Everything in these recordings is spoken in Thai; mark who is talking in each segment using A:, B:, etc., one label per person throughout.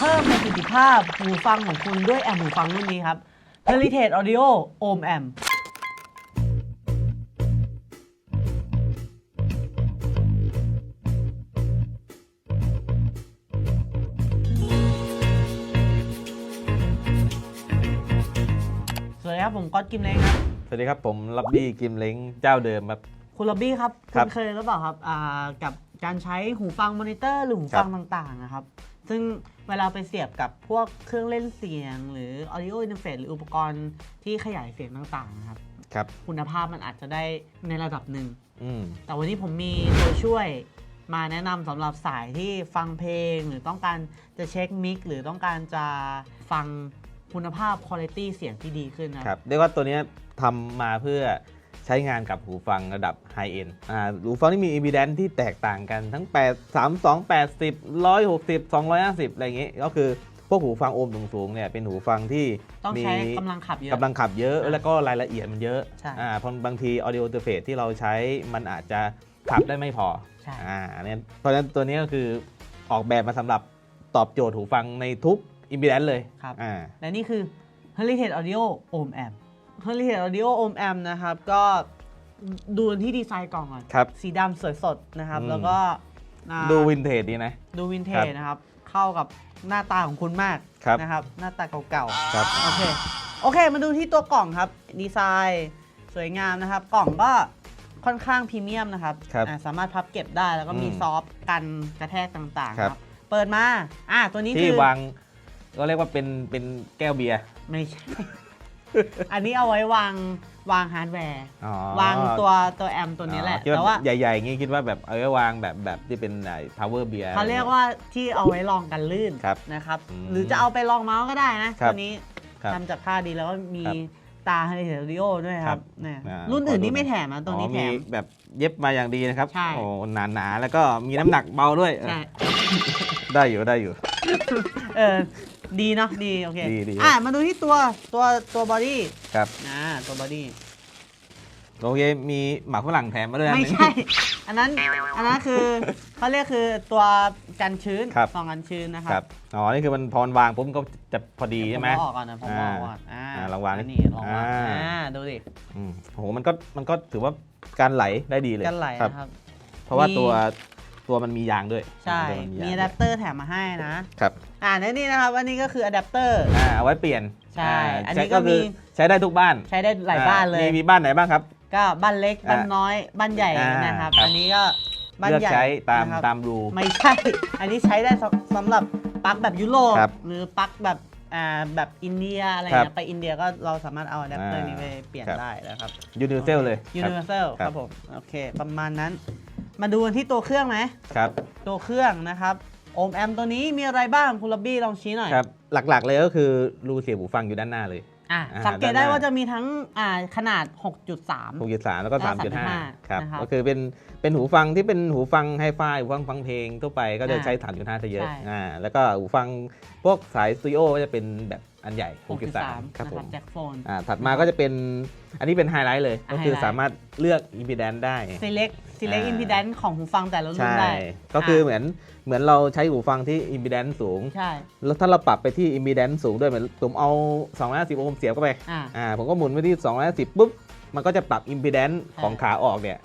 A: เพิ่มประสิทธิภาพหูฟังของคุณด้วยแอมหูฟังรุ่นนี้ครับ Heritage Audio Om Amp สวัสดีครับผมก๊อตกิมเล้งครับ
B: สวัสดีครับผมลับบี้กิมเล้งเจ้าเดิมครับ
A: คุณล็อบบี้ครับ
B: ครั
A: คุ
B: บ
A: ณเคยหรือเปล่าครับอ่ากับการใช้หูฟังมอนิเตอร์หรือหูฟังต่างๆนะครับ ซึ่งเวลาไปเสียบกับพวกเครื่องเล่นเสียง หรือ audio interface หรืออุปกรณ์ที่ขยายเสียงต่างๆนะครับ
B: ครับ
A: คุณภาพมันอาจจะได้ในระดับหนึ่ง
B: อืม
A: แต่วันนี้ผมมีตัวช่วยมาแนะนำสำหรับสายที่ฟังเพลง หรือต้องการจะเช็คมิกหรือต้องการจะฟังคุณภาพคุณภาพเสียงที่ดีขึ้นนะครับ
B: เรียกว่าตัวเนี้ยทำมาเพื่อ ใช้งานกับหูฟังระดับไฮเอ็นอ่าหูฟังที่มี impedance ที่แตกต่างกันทั้ง 8 3 2 80 160 250 อะไรอย่างงี้ก็คือพวกหูฟังโอห์มสูงๆเนี่ยเป็นหูฟังที่
A: ต้อง
B: มี
A: ใช้กำลังขับเยอะ
B: กำลังขับเยอะ
A: อ่า
B: แล้วก็รายละเอียดมันเยอะ
A: ใช่
B: อ่าเพราะบางที audio interface ที่เราใช้มันอาจจะขับได้ไม่พอ
A: ใช่
B: อ่าอันเนี้ยเพราะฉะนั้นตัวนี้ก็คือออกแบบมาสำหรับตอบโจทย์หูฟังในทุก impedance เลย
A: ครับ
B: อ่า
A: และนี่คือ Heritage Audio Om Amp Heritage Audio Om Amp นะครับ ก็ดูที่ดีไซน์กล่องก่อน
B: ครับ
A: สีดำสวยสดนะครับ
B: อืม
A: แล้วก็อ่า
B: ดูวินเทจดีนะ
A: ดูวินเท
B: ครั
A: จ
B: บ
A: นะครับ เข้ากับหน้าตาของคุณมาก
B: ครับ
A: นะครับ หน้าตาเก่า
B: ครับ
A: ๆโอเค โอเค มาดูที่ตัวกล่องครับ ดีไซน์สวยงามนะครับ กล่องก็ค่อนข้างพรีเมียมนะครับ
B: ครับ
A: อ่าสามารถพับเก็บได้แล้วก็มี
B: อืม
A: ซอฟต์กันกระแทกต่างๆ
B: ค
A: ค
B: รั
A: รับ บ เปิดมา อ่าตัวนี้
B: ที่
A: คือ
B: วางก็เรียกว่าเป็นเป็นแก้วเบียร์
A: ไม่ใช่ อันนี้เอาไว้วางวางฮาร์ดแวร์
B: อ๋อ
A: วางตัวตัวแอมตัวนี้แหละ
B: อ๋อคิด
A: แต่ว่า
B: ใหญ่ๆอย่างงี้คิดว่าแบบเอาไว้วางแบบแบบที่เป็นไอ้ power beer
A: เขาเรียกว่าที่เอาไว้ลองกันลื่น
B: ครับ
A: นะครับ
B: อืม
A: หรือจะเอาไปลองเมาส์ก็ได้นะ
B: ครั
A: ตั
B: บ
A: วนี้
B: ครับ
A: ทำจากผ้าดีแล้วก็มี
B: ครับ
A: ตาไฮเทอริโอด้วยค
B: ครั
A: รับบเนี่ย
B: อ่า
A: รุ่นอื่นนี่
B: ขอดู
A: ไม่แถมนะตัวนี้
B: อ๋อ
A: แถ
B: มี
A: ม
B: แบบเย็บมาอย่างดีนะครับ
A: ใช่
B: โอ้หนาๆแล้วก็มีน้ำหนักเบาด้วย
A: ใช่
B: ได้อยู่ได้อยู่
A: เออ ดีเนาะดีโอเค
B: ดีดี
A: อะมาดูที่ตัวตัวตัวบอดี้
B: ครับ
A: อ่าตัวบอดี้
B: โอเคมีหมักฝรั่งแถมมาด้วยนะ
A: ไม่ใช่ อันนั้นอันนั้นคือเขาเรียกคือตัวกันชื้น
B: ครับ
A: ซองกันชื้นนะค
B: ค
A: รั
B: รับบอ๋อนี่คือมันพรวางปุ๊บก็จะพอดีใช่ไหม
A: ผมเอาออกก่อนนะผมเอาออกก่อนอ่า
B: อ่าลองวางดิ
A: นนี่ลองวาง
B: อ่า
A: อ่าดูดิ
B: อืมโหมันก็มันก็ถือว่าการไหลได้ดีเลย
A: กันไหล
B: ครับ
A: นะครับ
B: เพราะว่า
A: มี
B: ตัว ตัวมันมียางด้วย
A: ใช่
B: ตัว
A: มี
B: ยาง
A: อะแดปเตอร์แถมมาให้นะ
B: ครับ
A: อ่าในนี่นะครับอันนี้ก็คืออะแดปเตอร์
B: อ่าเอาไว้เปลี่ยน
A: ใช่าอันนี้
B: ใช้
A: ก็
B: คือ
A: มี
B: ใช้ได้ทุกบ้าน
A: ใช้ได้หลายบ้านเลย
B: มีมีบ้านไหนบ้างครับ
A: ก็บ้านเล็ก
B: อ่า
A: บ้านน้อย บ้านใหญ่
B: อ่าน
A: นะครับ
B: ครับ
A: อันนี้ก็บ้าน
B: เลือก
A: ใหญ่
B: ใช้ตาม
A: นะครับ
B: ตามรู
A: ไม่ใช่ อันนี้ใช้ได้สำสำหรับปลั๊กแบบยุโรป
B: ครับ
A: หรือปลั๊กแบบอ่าแบบอินเดียอะไร
B: ครั
A: เงี้
B: บ
A: ยไปอินเดียก็เราสามารถเอาอะแดปเตอร์
B: อ่า
A: นี้ไปเปลี่ยน
B: ครับ
A: ได้นะครับ
B: ยูนิเวอร์แซลเลย
A: ยู
B: ครั
A: นิ
B: บ
A: เวอร์แซล
B: ค
A: ครับรับผม โอเค ประมาณนั้น มาดูกันที่ตัวเครื่องไหม
B: ครับ
A: ตัวเครื่องนะครับโอมแอมตัวนี้มีอะไรบ้างคุณลับบี้ลองชี้หน่อย
B: ครับ หลักๆเลยก็คือรูเสียบหูฟังอยู่ด้านหน้าเลย
A: อะ
B: อ่า
A: สังเกตได้
B: ด้านหน้า
A: ว่าจะมีทั้งอ่าขนาด 6.3
B: 6.3 แล้วก็
A: และ
B: 3.5ครับ
A: นะครับ
B: ก็คือเป็นเป็นหูฟังที่เป็นหูฟังไฮไฟหูฟังฟังเพลงทั่วไปก็จะ
A: อ่า
B: ใช้ 3.5ซะเยอะ
A: ใช่
B: อ่าแล้วก็หูฟังพวกสายสตูดิโอก็จะเป็นแบบ อันใหญ่
A: 6.3
B: 6.3ครับ
A: นะ
B: ผ
A: ครับ
B: ม
A: แจ็คโฟน
B: อ่าถัดมาก็จะเป็นอันนี้เป็นไฮไลท์เลย
A: อ่า
B: ก็คือ
A: ไฮไลท์
B: สามารถเลือก impedance ได้
A: select select
B: อ่า
A: impedance ของหูฟังแต่ละรุ่น
B: ใช่
A: ได้
B: ก็คือเหมือนเหมือนเราใช้หูฟังที่ impedance สูง
A: ใช่
B: แล้วถ้าเราปรับไปที่ impedance สูงด้วยเหมือนผมเอา 250 โอห์มเสียบเข้าไป
A: อ่า
B: อ่าผมก็หมุนไปที่210ปุ๊บ มันก็จะปรับ impedance
A: ใช่
B: ของขาออกเนี่ย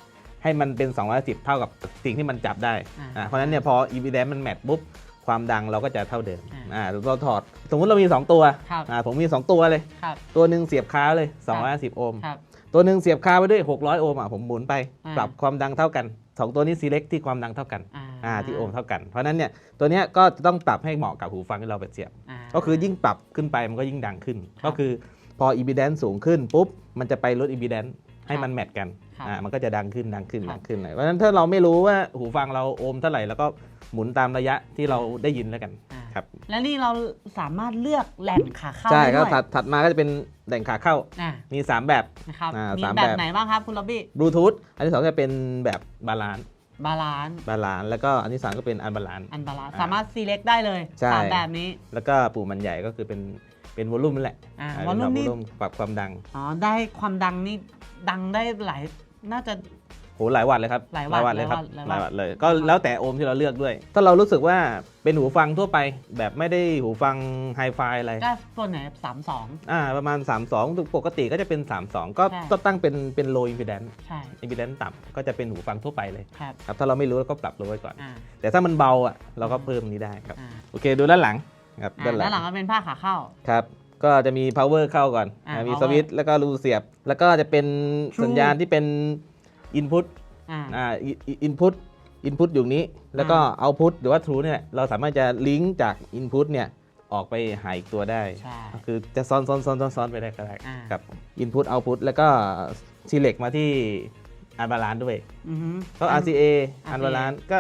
B: ให้มันเป็น 210 เท่ากับสิ่งที่มันจับได้
A: อ่า
B: อ่าเพราะฉะนั้นเนี่ยพอ impedance มันแมทปุ๊บ ความดังเราก็จะเท่าเดิม
A: อ่า
B: อ่าเราถอดสมมุติเรามี 2 ตัว
A: ครับ
B: อ่าผมมี 2 ตัวเลย
A: ครับ
B: ตัวหนึ่งเสียบค้าเลย 250 โอห์ม
A: ครับ
B: ตัวหนึ่งเสียบค้าไปด้วย 600 โอห์มอะผมหมุนไป
A: อ่า
B: ปรับความดังเท่ากัน2ตัวนี้ select ที่ความดังเท่ากัน
A: อ่า
B: อ่าที่โอห์มเท่ากัน เพราะฉะนั้นเนี่ยตัวเนี้ยก็จะต้องปรับให้เหมาะกับหูฟังที่เราไปเสียบาก็คือยิ่งปรับขึ้นไปมันก็ยิ่งดังขึ้น
A: ครับ
B: ก็คือพอ impedance สูงขึ้นปุ๊บมันจะไปลด impedance ให้
A: ครับ
B: มันแมทกัน
A: ครับ
B: อ่ามันก็จะดังขึ้นดังขึ้น
A: ครับ
B: ดังขึ้นเลยเพราะฉะนั้นถ้าเราไม่รู้ว่าหูฟังเราโอห์มเท่าไหร่แล้วก็หมุนตามระยะที่เราได้ยินแล้วกัน
A: อ่า
B: ครับ
A: และนี่เราสามารถเลือกแหล่งขาเข้า
B: ใช่
A: ได้
B: ก็
A: ด้วย
B: ถัดถัดมาก็จะเป็นแหล่งขาเข้า
A: อ่า
B: มี 3 แบบ
A: นะครับ
B: อ่า
A: มี
B: สาม
A: แบบ
B: แบบ
A: ไหนบ้างครับคุณล็อบบี้
B: บลูทูธอันที่สองจะเป็นแบบบาลานซ์
A: บาลานซ์
B: บาลานซ์แล้วก็อันที่สามก็เป็นอันบาลานซ์
A: อันบาลานซ์
B: อ่า
A: สามารถ select ได้เลย
B: ใช่
A: สามแบบนี้
B: แล้วก็ปุ่มมันใหญ่ก็คือเป็นเป็นวอลลุ่มนั่นแหละ
A: อ่า
B: อ่าว
A: อลลุ่ม
B: เป็
A: นี่
B: นปรับความดัง
A: อ๋อได้ความดังนี่ดังได้หลาย น่าจะ
B: โหหลายวัตต์เลยครับ
A: หลายวัตต์
B: เลยครับ
A: หลาย
B: ห
A: วั
B: ลา
A: ต
B: ย
A: ต์
B: วัตต์เลย ก็แล้วแต่โอห์มที่เราเลือกด้วย ถ้าเรารู้สึกว่าเป็นหูฟังทั่วไป แบบไม่ได้หูฟังไฮไฟอะไร
A: ก็ส่วนไหนสามสอง
B: อ่าประมาณ 32ปกติก็จะเป็น 32 ก็
A: ใช่
B: ก็ตั้งเป็นเป็น low impedance
A: ใช่
B: impedance ต่ำก็จะเป็นหูฟังทั่วไปเลย
A: ครับ
B: ครับ ถ้าเราไม่รู้เราก็ปรับ low ไว้ก่อน
A: อ่า
B: แต่ถ้ามันเบาอะเราก็เพิ่มนี้ได้ครับ
A: อ่า
B: โอเคดูด้านหลังครับ
A: อ่าด้านหลังก็เป็นผ้าขาเข้า
B: ครับ ก็จะมี power เข้าก่อน
A: อ่า
B: อ่ามี
A: power
B: สวิตช์แล้วก็รูเสียบ แล้วก็จะเป็น
A: True
B: สัญญาณที่เป็น input
A: อ่า
B: อ่า input input อยู่นี้ แล้วก็ output หรือว่า true เนี่ยเราสามารถจะลิงก์จาก input เนี่ยออกไปหาอีกตัวได้
A: ใช่
B: ก็คือจะซ้อนซ้อนซ้อนซ้อนซ้อนไปได้ก็ได้
A: อ่า
B: ครับ input output แล้วก็ select มาที่อันบาลานด้วย
A: อือฮึ
B: ก็ RCA อันบาลานก็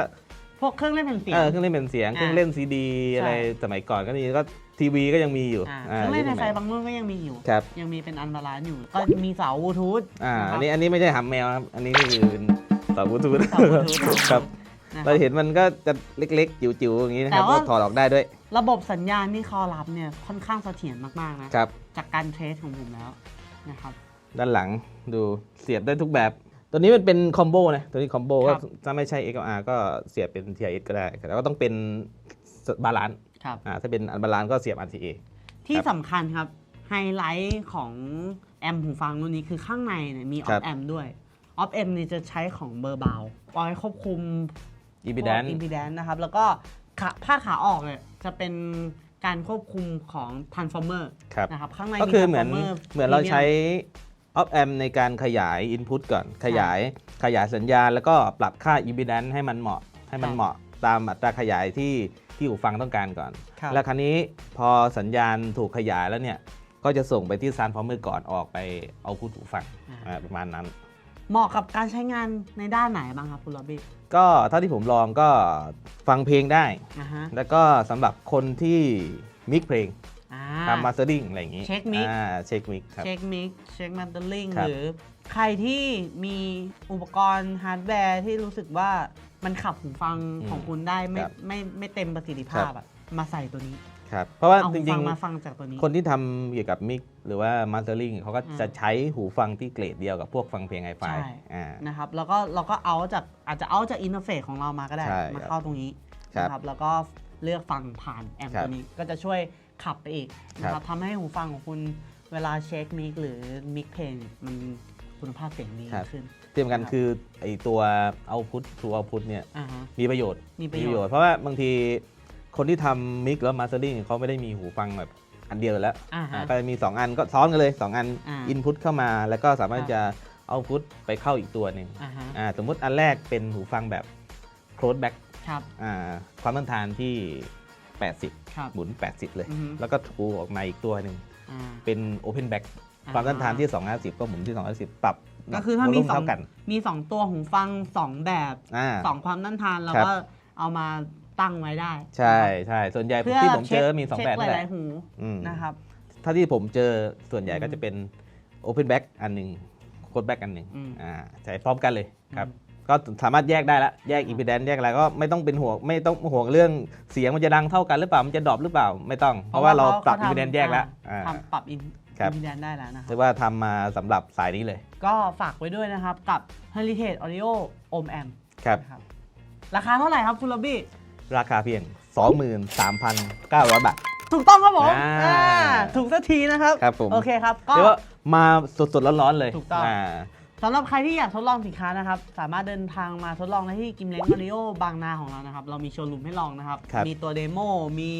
A: พวกเครื่องเล่นแผ่นเสียง
B: เออเครื่องเล่นเป็นเสียง
A: อ่า
B: เครื่องเล่นซีดี
A: ใช่
B: อะไรสมัยก่อนก็มีก็ ทีวีก็ยังมีอยู่
A: อ่า
B: อ่า
A: เครื่องเล่นใน
B: ยุค
A: ไฟ
B: ใหม่
A: บางรุ่นก็ยังมีอยู่
B: ครับ
A: ยังมีเป็นอันบาลานซ์อยู่ ก็มีเสาบลูทูธ
B: อ่าะ
A: ค
B: อั
A: รับ
B: นนี้อันนี้ไม่ใช่หำแมวครับ อันนี้คือเป็นเสาบลูทูธ
A: เสาบลูทูธ
B: ครับ
A: นะค
B: เรา
A: รับ
B: เห็นมันก็จะเล็กๆ จิ๋วๆอย่างนี้นะครับ
A: แต่ว่า
B: ก็ถอดออกได้ด้วย
A: ระบบสัญญาณที่เขารับเนี่ยค่อนข้างเสถียรมากๆนะครับ จากการเทสของผมแล้วนะครับ
B: ด้านหลังดูเสียบได้ทุกแบบ ตัวนี้มันเป็นคอมโบนะตัวนี้คอมโบ
A: ครั
B: ก็
A: บ
B: ถ้าไม่ใช่ XLR ก็เสียบเป็น TIS ก็ได้แต่ก็ต้องเป็นบาลานซ์
A: ครับ
B: อ่าถ้าเป็นอันบาลานซ์ก็เสียบ RCA
A: ที่
B: ครับ
A: สำคัญครับ ไฮไลท์ของแอมป์หูฟังรุ่นนี้คือข้างในเนี่ยมีอ
B: ครั
A: อฟ
B: บ
A: แอมด้วยออฟแอมนี่จะใช้ของเบอร์เบาไว้ควบคุม
B: Impedance
A: อินพีแดนนะครับ แล้วก็ขาผ้าขาออกเนี่ยจะเป็นการควบคุมของ transformer
B: ครับ
A: นะครับ ข้างใน
B: ก็คือเหมือน
A: transformer
B: เหมือนเราใช้
A: premium
B: op amp ในการขยาย input ก่อนขยายขยายสัญญาณ แล้วก็ปรับค่า impedance ให้มันเหมาะให้มัน
A: ครับ
B: เหมาะตามอัตราขยายที่ที่หูฟังต้องการก่อน
A: ครับ
B: แล้วคราวนี้พอสัญญาณถูกขยายแล้วเนี่ย ก็จะส่งไปที่ transformer ก่อนออกไปเอาพูดหูฟัง
A: อ่า
B: อ่าประมาณนั้น
A: เหมาะกับการใช้งานในด้านไหนบ้างครับคุณล็อบบี้
B: ก็เท่าที่ผมลองก็ฟังเพลงได้
A: นะฮะ
B: แล้วก็สำหรับคนที่มิกเพลง
A: อ่า
B: ทำมาสเตอร์ดิ้งอะไรอย่างงี้
A: เช็คมิก
B: อ่าเช็คมิกครับ
A: เช็คมิกเช็คมันเตอร์ลิง
B: ครับ
A: หรือ ใครที่มีอุปกรณ์ฮาร์ดแวร์ที่รู้สึกว่า มันขับหูฟังของคุณได้ไม่
B: ครับ
A: ไม่ไม่เต็มประสิทธิภาพอะมาใส่ตัวนี้
B: ครับเพราะว่า
A: เอา
B: จ
A: หู
B: ริ
A: ฟั
B: ง
A: ง
B: ๆ
A: มาฟังจากตัวนี้
B: คนที่ทำเกี่ยวกับมิกหรือว่ามาสเตอร์ลิงเขาก็
A: อืม
B: จะใช้หูฟังที่เกรดเดียวกับพวกฟังเพลงไอไฟ
A: ใช่
B: อ่า
A: นะครับแล้วก็เราก็เอาจากอาจจะเอาจากอินเทอร์เฟซของเรามาก็ได้
B: ใช่
A: มา
B: ครับ
A: เข้าตรงนี้
B: ครับ
A: นะครับแล้วก็เลือกฟังผ่านแอมป์
B: ครับ
A: ตัวนี้ก็จะช่วยขับไปอีกนะค
B: ครั
A: รับบทำให้หูฟังของคุณเวลาเช็คมิกหรือมิกเพลงมันคุณภาพเสียงดีขึ้น
B: ที่สำคัญ
A: ครับ
B: คือไอตัวเอาพุท to output เนี่ย
A: อ่าฮะ
B: มีประโยชน์
A: มีประโยชน์
B: เพราะว่าบางทีคนที่ทำมิกแล้วมาสเตอร์ลิงเขาไม่ได้มีหูฟังแบบอันเดียวอยู่แล้ว
A: อ่า
B: อ่า
A: ฮะ
B: ก็จะมี 2 อันก็ซ้อนกันเลย 2 อัน
A: อ่า
B: อินพุตเข้ามา แล้วก็สามารถ
A: ครับ
B: จะเอาพุทไปเข้าอีกตัวหนึ่ง
A: อ่าฮะ
B: อ่าสมมุติอันแรกเป็นหูฟังแบบ close back
A: ครับ
B: อ่าความต้านทานที่ 80
A: ครับ
B: หมุน 80 เลย
A: อือฮึ
B: แล้วก็ถูออกมาอีกตัวหนึ่ง
A: อ่า
B: เป็น Open Back
A: อ่า
B: ความต้านทานที่ 250 ก็หมุนที่ 250 ปรับ
A: ก็คือถ้ามี
B: วลุ่
A: สอง
B: เท่ากัน
A: มีสองตัวหูฟังสองแบบ
B: อ่า
A: สองความต้านทานเรา
B: ครับ
A: ก็เอามาตั้งไว้ได้
B: ใช่ใช่ส่วนใหญ่
A: เพื่อ
B: ที่ผม
A: เช็
B: เจ
A: ค
B: อมี2
A: เช็ค
B: แบบ
A: ห
B: นี่แห
A: ลา
B: ละ
A: ยๆหู
B: อืม
A: นะครับ
B: ถ้าที่ผมเจอส่วนใหญ่
A: อืม
B: ก็จะเป็น Open Back อันหนึ่ง Close Back อันหนึ่ง
A: อืม
B: อ่าใช้พร้อมกันเลยครับ
A: อืม
B: ก็สามารถแยกได้ละแยก impedance แยกอะไรก็ไม่ต้องเป็นห่วงไม่ต้องห่วงเรื่องเสียงมันจะดังเท่ากันหรือเปล่ามันจะดรอปหรือเปล่าไม่ต้อง เพราะว่าเราปรับ
A: ขทำ
B: impedance แยกแล้ว
A: อ่า
B: อ่า
A: ทำปรับอิน
B: ครับ
A: อินแดนได้แล้วนะค
B: ถื
A: รับ
B: อว่าทำมาสำหรับสายนี้เลย
A: ก็ฝากไว้ด้วยนะครับ กับ Heritage Audio Om Amp
B: ครับ
A: นะครับราคาเท่าไหร่ครับคุณล็อบบี้
B: ราคาเพียง 23,900 บาท
A: ถูกต้องครับผม
B: อ่า
A: อ่าถูกสักทีนะครับ
B: ครับผม
A: โอเคครับ ก็
B: เรียกว่ามาสดๆร้อนๆเลย
A: ถูกต้องา สำหรับใครที่อยากทดลองสินค้านะครับ สามารถเดินทางมาทดลองได้ที่กิมเล้งมาริโอบางนาของเรานะครับ เรามีโชว์รูมให้ลองนะครับ
B: ครับ
A: มีตัวเดโมมี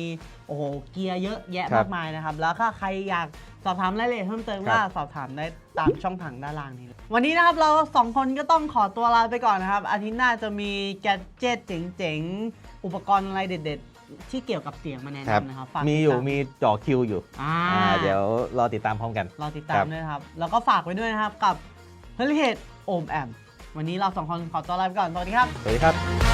A: โอ้โหเกียร์เยอะแยะ
B: ครั
A: มา
B: บ
A: กมายนะครับ แล้วถ้าใครอยากสอบถามรายละเอียดเพิ่มเติม
B: ครับ
A: ก็สอบถามได้ตามช่องทางด้านล่างนี้เลยวันนี้นะครับเราสองคนก็ต้องขอตัวลาไปก่อนนะครับ อาทิตย์หน้าจะมีแกดเจิตเจ๋งๆ อุปกรณ์อะไรเด็ด ๆ ที่เกี่ยวกับเสียงมาแนะ
B: ครับ
A: นำนะครับฝาก
B: มีอยู่
A: ติดตา
B: มีจ่อคิวอยู่
A: อ่า
B: อ่าเดี๋ยวรอติดตามพร้อมกัน
A: รอติดตา
B: ครั
A: ม
B: บ
A: ด้วยนะครับ แล้วก็ฝากไว้ด้วยนะครับกับ h e r i t a g e โอมแอม วันนี้เราสองคนขอตัวลาไปก่อน สวัสดีครับ
B: สวัสดีครับ